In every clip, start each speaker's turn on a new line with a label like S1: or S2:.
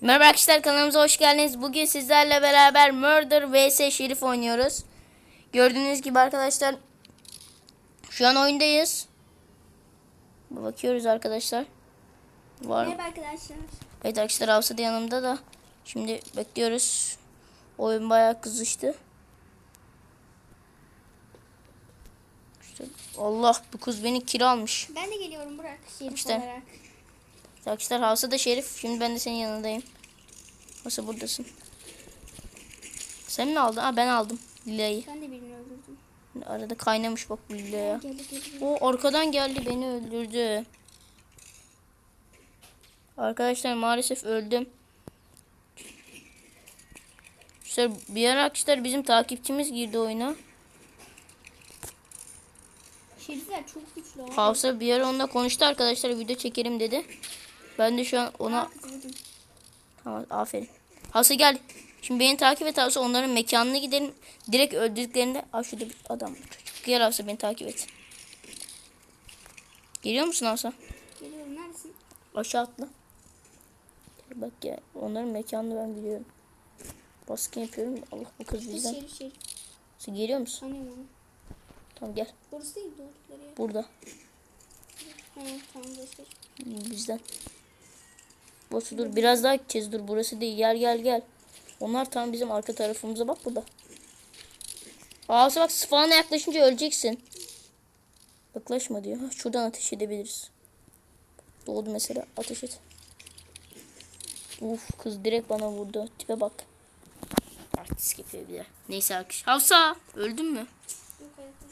S1: Merhaba arkadaşlar kanalımıza hoş geldiniz. Bugün sizlerle beraber Murder vs Şerif oynuyoruz. Gördüğünüz gibi arkadaşlar şu an oyundayız. Bakıyoruz arkadaşlar. Var.
S2: Merhaba arkadaşlar.
S1: Evet arkadaşlar Hafsa da yanımda da. Şimdi bekliyoruz. Oyun bayağı kızıştı. İşte Allah bu kız beni kira almış.
S2: Ben de geliyorum Burak şerif
S1: İşte.
S2: olarak.
S1: Arkadaşlar Hafsa da Şerif. Şimdi ben de senin yanındayım. Hafsa buradasın. Sen mi aldın? Aa ben aldım. Lilayı.
S2: Ben de birini öldürdüm.
S1: Arada kaynamış bak bu
S2: geldi.
S1: O arkadan geldi beni öldürdü. Arkadaşlar maalesef öldüm. İşte bir ara arkadaşlar bizim takipçimiz girdi oyuna.
S2: Şerifler çok güçlü.
S1: Hafsa bir ara onunla konuştu arkadaşlar video çekelim dedi. Ben de şu an ona. Tamam aferin. Hafsa gel. Şimdi beni takip et Hafsa onların mekanına gidelim. Direkt öldürdüklerinde Aa şurada bir adam var çocuk. Gel Hafsa beni takip et. Geliyor musun Hafsa?
S2: Geliyorum neredesin?
S1: Aşağı atla. Gel bak gel. Onların mekanını ben biliyorum. Baskın yapıyorum. Allah bu kız
S2: Biz
S1: bizden.
S2: şerif şerif.
S1: Sen geliyor musun?
S2: Onu.
S1: Tamam gel.
S2: Burası değil doğdukları yer.
S1: Burada.
S2: Ha tamam.
S1: Bizden. Burası dur. Biraz daha gideceğiz. Dur burası değil. Gel gel gel. Onlar tam bizim arka tarafımıza bak burada. Ağası bak spawn'a yaklaşınca öleceksin. Yaklaşma diyor. Hah, şuradan ateş edebiliriz. Doğdu mesela. Ateş et. Uf kız direkt bana vurdu. Tipe bak. Artist yapıyor bir de. Neyse arkadaş. Havsa öldün mü?
S2: Yok hayatım.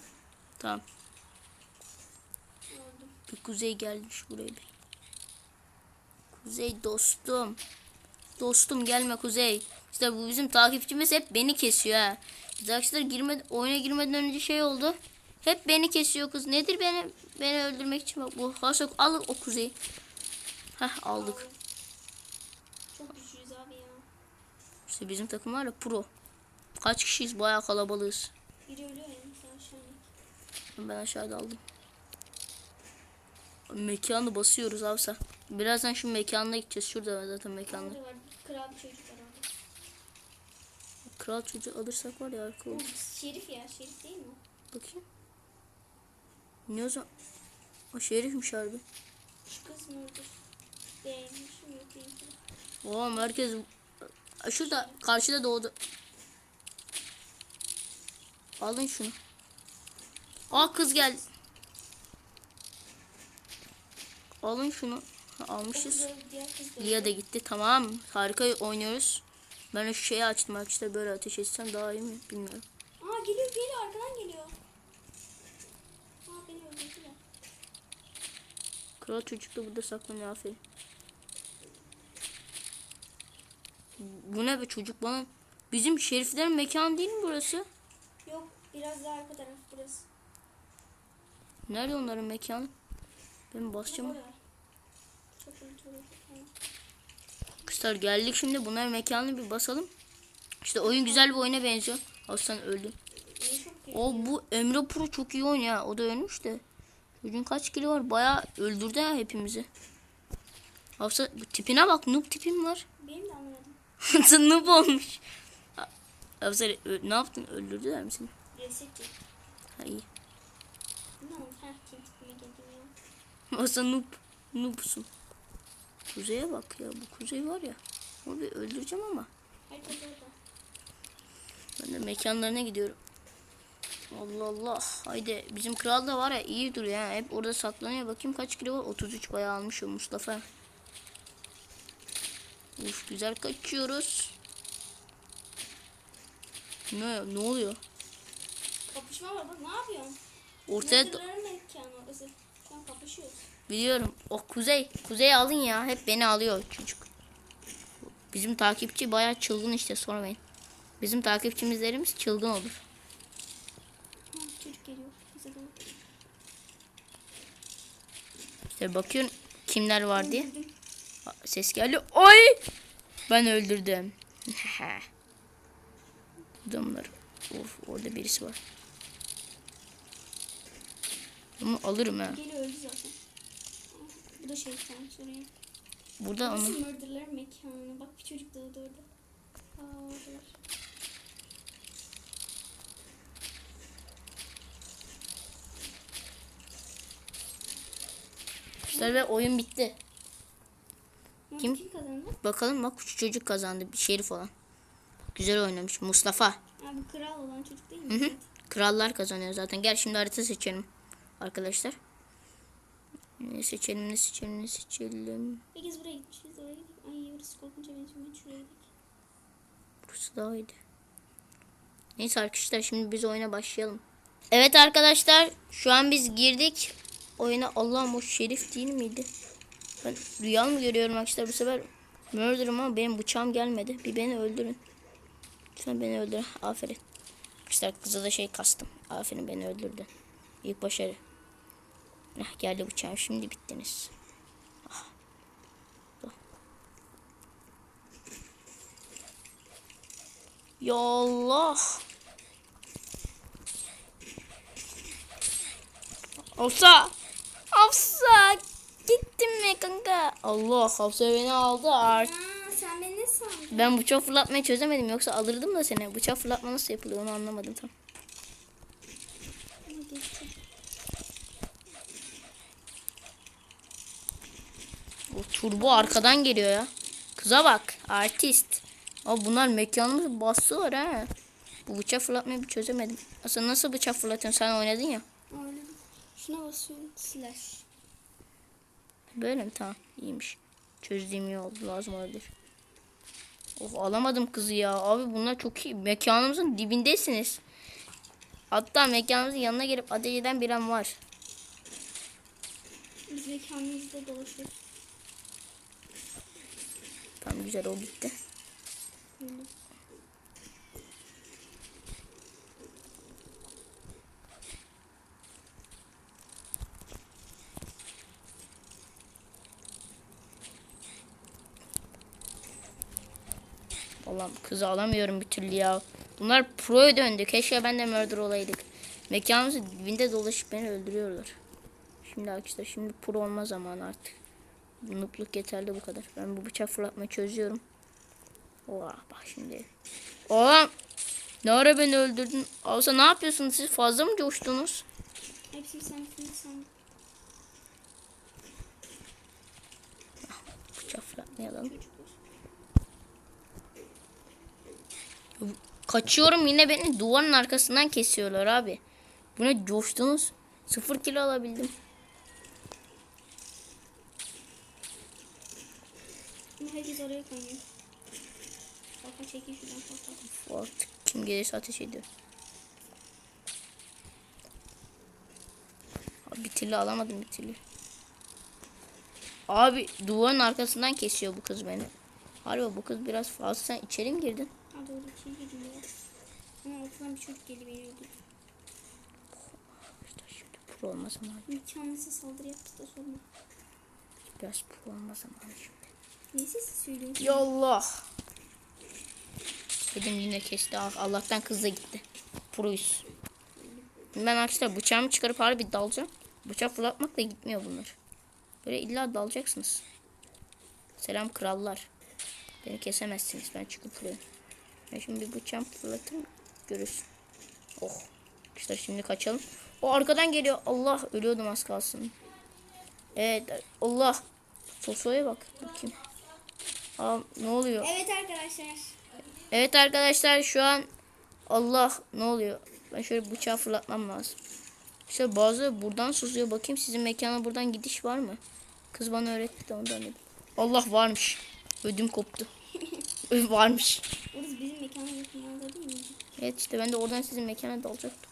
S1: Tamam.
S2: Öldüm.
S1: Bir kuzey gelmiş buraya bir. Kuzey dostum. Dostum gelme kuzey. İşte bu bizim takipçimiz hep beni kesiyor ha. Biz arkadaşlar girme, oyuna girmeden önce şey oldu. Hep beni kesiyor kız. Nedir beni beni öldürmek için bak bu hasok al o kuzeyi. Heh aldık.
S2: Çok güçlüyüz abi ya.
S1: İşte bizim takım var ya pro. Kaç kişiyiz? Bayağı kalabalığız.
S2: Biri ölüyor.
S1: Ben aşağıda aldım. Mekanı basıyoruz avsa. Birazdan şu mekanına gideceğiz. Şurada var zaten
S2: var. Kral çocuk.
S1: Kral çocuğu alırsak var ya olur.
S2: Bu şerif ya. Şerif değil mi?
S1: Bakayım. Ne o zaman? O şerifmiş harbi.
S2: Şu kız mı? Değilmiş mi? Yok değil.
S1: Oğlum herkes... Şurada karşıda doğdu. Alın şunu. Aa kız geldi. Alın şunu. Almışız. Lia da gitti. Tamam. Harika oynuyoruz. Ben şu şeyi açtım arkadaşlar. Böyle ateş etsem daha iyi mi bilmiyorum.
S2: Aa geliyor geliyor arkadan geliyor. Aa beni öldürdüler.
S1: Kral çocuk da burada saklanıyor. Aferin. Bu ne be çocuk bana. Bizim şeriflerin mekanı değil mi burası?
S2: Yok biraz daha arka taraf burası.
S1: Nerede onların mekanı? Ben basacağım.
S2: Orada.
S1: Kızlar geldik şimdi bunların mekanını bir basalım. İşte oyun güzel bir oyuna benziyor. Aslan öldü. O bu Emre Pro çok iyi oynuyor. O da ölmüş de. Çocuğun kaç kilo var? Bayağı öldürdü ha hepimizi. Hafsa tipine bak. Noob tipim var.
S2: Benim de anlamadım.
S1: Sen noob olmuş. Hafsa ne yaptın? Öldürdüler mi seni?
S2: Reset.
S1: Ha iyi.
S2: Ne oldu? Her kim tipime geldim ya.
S1: Hafsa noob. Noobsun. Kuzey'e bak ya. Bu kuzey var ya. Onu bir öldüreceğim ama. Ben de mekanlarına gidiyorum. Allah Allah. Haydi bizim kral da var ya iyi duruyor ha. Hep orada saklanıyor. Bakayım kaç kilo var? 33 bayağı almış o Mustafa. Uf güzel kaçıyoruz. Ne ne oluyor?
S2: Kapışma var bak ne yapıyorsun?
S1: Ortaya
S2: Mısırların mekanı orası. Şu an kapışıyoruz.
S1: Biliyorum. O kuzey. Kuzey alın ya. Hep beni alıyor çocuk. Bizim takipçi bayağı çılgın işte sormayın. Bizim takipçimizlerimiz çılgın olur.
S2: Çocuk geliyor.
S1: İşte bakıyorum kimler var diye. Ses geldi. Oy! Ben öldürdüm. Adamlar. Of orada birisi var. Ama alırım ha.
S2: Geliyor da şey tamam sorayım.
S1: Burada
S2: Burası
S1: onu
S2: murderlar mekanı. Bak bir çocuk doğdu orada. Aa oradalar.
S1: arkadaşlar ve oyun bitti. Kim?
S2: Kim kazandı?
S1: Bakalım bak şu çocuk kazandı. Bir şerif olan. Güzel oynamış. Mustafa.
S2: Abi kral olan çocuk değil
S1: Hı
S2: mi?
S1: hı. Krallar kazanıyor zaten. Gel şimdi harita seçelim. Arkadaşlar. Ne seçelim ne seçelim ne seçelim.
S2: Biz buraya gitmişiz. Oraya gidelim. Ay burası korkunca benziyor. Ben şuraya gidelim.
S1: Burası daha iyiydi. Neyse arkadaşlar şimdi biz oyuna başlayalım. Evet arkadaşlar şu an biz girdik. Oyuna Allah'ım o şerif değil miydi? Ben rüya mı görüyorum arkadaşlar bu sefer murder'ım ama benim bıçağım gelmedi. Bir beni öldürün. Lütfen beni öldürün. Aferin. Arkadaşlar kıza da şey kastım. Aferin beni öldürdün. İlk başarı. Heh, geldi bıçağım şimdi bittiniz. Ah. Ya Allah. Hafsa. Hafsa. Gittin mi kanka? Allah Hafsa beni aldı artık.
S2: Aa sen beni ne sandın?
S1: Ben bıçak fırlatmayı çözemedim. Yoksa alırdım da seni. Bıçak fırlatma nasıl yapılıyor onu anlamadım tam.
S2: Ama geçti.
S1: Bu turbo arkadan geliyor ya. Kıza bak. Artist. Aa, bunlar mekanımızı bastılar ha. Bu bıçak fırlatmayı bir çözemedim. Aslında nasıl bıçak fırlatıyorsun? Sen oynadın ya.
S2: Şuna basıyorum. Slash.
S1: Böyle mi? Tamam. iyiymiş. Çözdüğüm iyi oldu. Lazım olabilir. Of alamadım kızı ya. Abi bunlar çok iyi. Mekanımızın dibindesiniz. Hatta mekanımızın yanına gelip ateş eden bir an var.
S2: Biz mekanımızda dolaşıyoruz.
S1: Güzel o.
S2: Öyle.
S1: Allah'ım kızı alamıyorum bir türlü ya. Bunlar pro'ya döndü. Keşke ben de murder olaydık. Mekanımızın dibinde dolaşıp beni öldürüyorlar. Şimdi arkadaşlar şimdi pro olma zamanı artık. Nupluk yeterli bu kadar. Ben bu bıçak fırlatmayı çözüyorum. Oha bak şimdi. Oğlum. Ne ara beni öldürdün? Olsa ne yapıyorsunuz siz? Fazla mı coştunuz?
S2: Hepsini sen sen.
S1: Bıçak fırlatmayalım. Kaçıyorum yine beni duvarın arkasından kesiyorlar abi. Buna coştunuz. Sıfır kilo alabildim.
S2: Herkes oraya koyuyor. Kaka çekil şuradan kaka.
S1: Artık kim gelirse ateş ediyor. Abi bir türlü alamadım bir türlü. Abi duvarın arkasından kesiyor bu kız beni. Harbi bu kız biraz fazla sen içeri mi girdin?
S2: Ha doğru şey geliyor. Ama ortadan bir çocuk geliyor beni öldürdü.
S1: İşte şimdi pro olma zamanı.
S2: Mükemmelse saldırı yaptı da sorma.
S1: Biraz pro olma zamanı şimdi.
S2: Neyse siz.
S1: Yallah. Dedim yine kesti. Ah, Allah'tan kız da gitti. Proyuz. Ben arkadaşlar bıçağımı çıkarıp harbi dalacağım. Bıçak fırlatmakla gitmiyor bunlar. Böyle illa dalacaksınız. Selam krallar. Beni kesemezsiniz. Ben çıkıp proyum. Ben şimdi bir bıçağımı fırlatırım. Görürsün. Oh. İşte şimdi kaçalım. O arkadan geliyor. Allah ölüyordum az kalsın. Evet. Allah. Sosoya bak. Bakayım. Aa, ne oluyor?
S2: Evet arkadaşlar.
S1: Evet arkadaşlar şu an Allah ne oluyor? Ben şöyle bıçağı fırlatmam lazım. İşte bazı buradan susuyor. Bakayım sizin mekana buradan gidiş var mı? Kız bana öğretti de ondan dedim. Allah varmış. Ödüm koptu. Varmış.
S2: Orası bizim mekanın yakınlarda değil mi?
S1: Evet işte ben de oradan sizin mekana dalacaktım.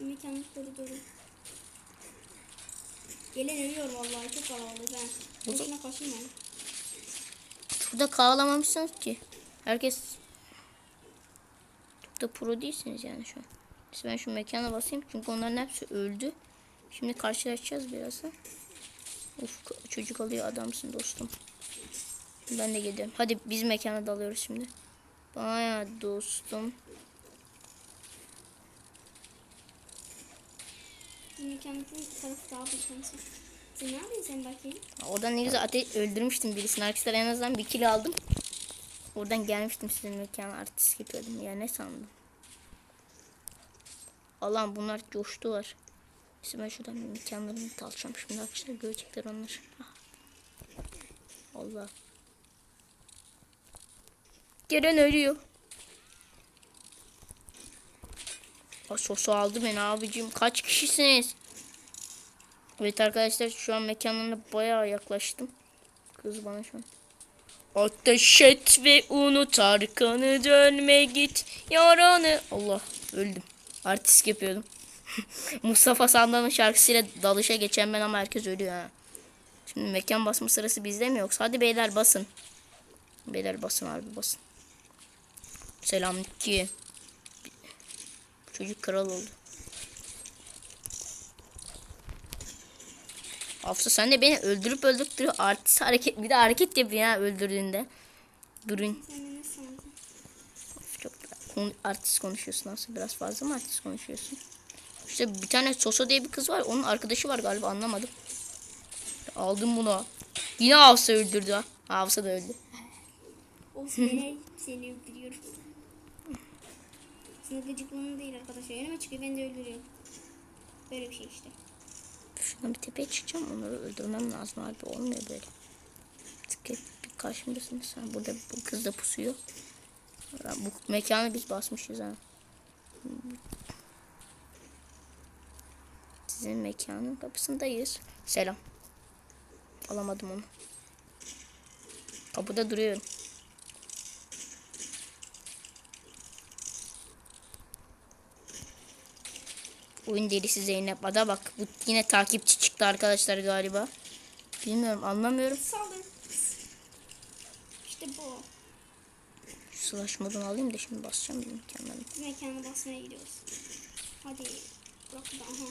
S2: Mekanın koridoru. Gelen ölüyor vallahi çok kalabalık ben.
S1: Bu da-
S2: Boşuna kaçınmayın.
S1: Şurada kağlamamışsınız ki. Herkes çok da pro değilsiniz yani şu an. İşte ben şu mekana basayım çünkü onların hepsi öldü. Şimdi karşılaşacağız birazdan. Of çocuk alıyor adamsın dostum. Ben de geliyorum. Hadi biz mekana dalıyoruz şimdi. Baya dostum.
S2: Mekanın tarafı daha bir tanesi. Sen ne bakayım?
S1: Oradan ne güzel ateş öldürmüştüm birisini. Arkadaşlar en azından bir kill aldım. Oradan gelmiştim sizin mekana artist yapıyordum. Ya ne sandım? Allah'ım bunlar coştular. İşte ben şuradan mekanlarını talacağım. Şimdi arkadaşlar görecekler onlar. Ah. Allah. Gelen ölüyor. Aa, sosu aldı beni abicim. Kaç kişisiniz? Evet arkadaşlar şu an mekanlarına bayağı yaklaştım. Kız bana şu an. Ateş et ve unut arkanı dönme git yaranı. Allah öldüm. Artist yapıyordum. Mustafa Sandal'ın şarkısıyla dalışa geçen ben ama herkes ölüyor ha. Şimdi mekan basma sırası bizde mi yoksa? Hadi beyler basın. Beyler basın harbi basın. Selam ki. Çocuk kral oldu. Hafsa sen de beni öldürüp öldürüp. Artist hareket bir de hareket yapıyor ya öldürdüğünde. Durun. Of, Çok artist konuşuyorsun aslında. Biraz fazla mı artist konuşuyorsun? İşte bir tane Soso diye bir kız var. Onun arkadaşı var galiba anlamadım. Aldım bunu. Yine Hafsa öldürdü ha. Hafsa da öldü.
S2: Olsun ben seni öldürüyorum. Senin gıcıklığın değil arkadaşlar. Önüme çıkıyor beni de öldürüyor. Böyle bir şey işte.
S1: Şuradan bir tepeye çıkacağım. Onları öldürmem lazım abi. Olmuyor böyle. Tık et, bir karşımdasın sen. Burada bu kız da pusuyor. Ya Bu mekanı biz basmışız ha. Sizin mekanın kapısındayız. Selam. Alamadım onu. Kapıda duruyorum. Oyun delisi Zeynep. Ada bak. Bu yine takipçi çıktı arkadaşlar galiba. Bilmiyorum anlamıyorum.
S2: Saldır. İşte bu.
S1: Slash modunu alayım da şimdi basacağım bir mükemmel.
S2: Mekanı basmaya gidiyoruz. Hadi. Bak da aha.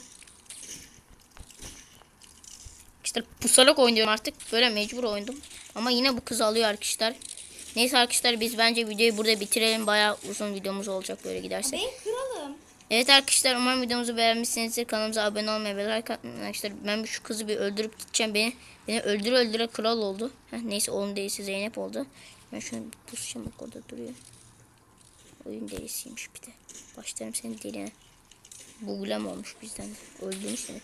S1: İşte pusarak oynuyorum artık. Böyle mecbur oynadım. Ama yine bu kız alıyor arkadaşlar. Neyse arkadaşlar biz bence videoyu burada bitirelim. Bayağı uzun videomuz olacak böyle giderse.
S2: Ben kralım.
S1: Evet arkadaşlar umarım videomuzu beğenmişsinizdir. Kanalımıza abone olmayı ve like atmayı arkadaşlar. Ben şu kızı bir öldürüp gideceğim. Beni, beni öldüre öldüre kral oldu. Heh, neyse oğlum değilse Zeynep oldu. Ben şunu bir pusacağım bak orada duruyor. Oyun delisiymiş bir de. Başlarım senin deline. Buğulem olmuş bizden. de. Öldürmüş demek.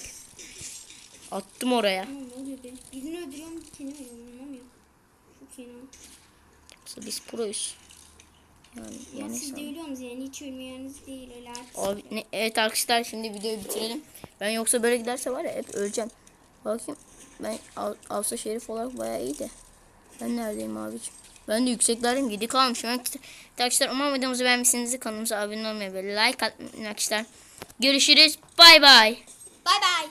S1: Attım oraya.
S2: Aman ne oluyor be? Birini öldürüyorum kendimi öldürüyorum. Çok fena.
S1: Biz proyuz. Yani,
S2: siz de ölüyorsunuz yani hiç ölmeyeniz değil öyle.
S1: Abi, ne, evet arkadaşlar şimdi videoyu bitirelim. Ben yoksa böyle giderse var ya hep öleceğim. Bakayım ben Av- Avsa Şerif olarak bayağı iyi de. Ben neredeyim abicim? Ben de yükseklerdeyim. 7 kalmışım. Arkadaşlar umarım videomuzu beğenmişsinizdir. Kanalımıza abone olmayı ve like atmayı arkadaşlar. Görüşürüz. Bay bay.
S2: Bay bay.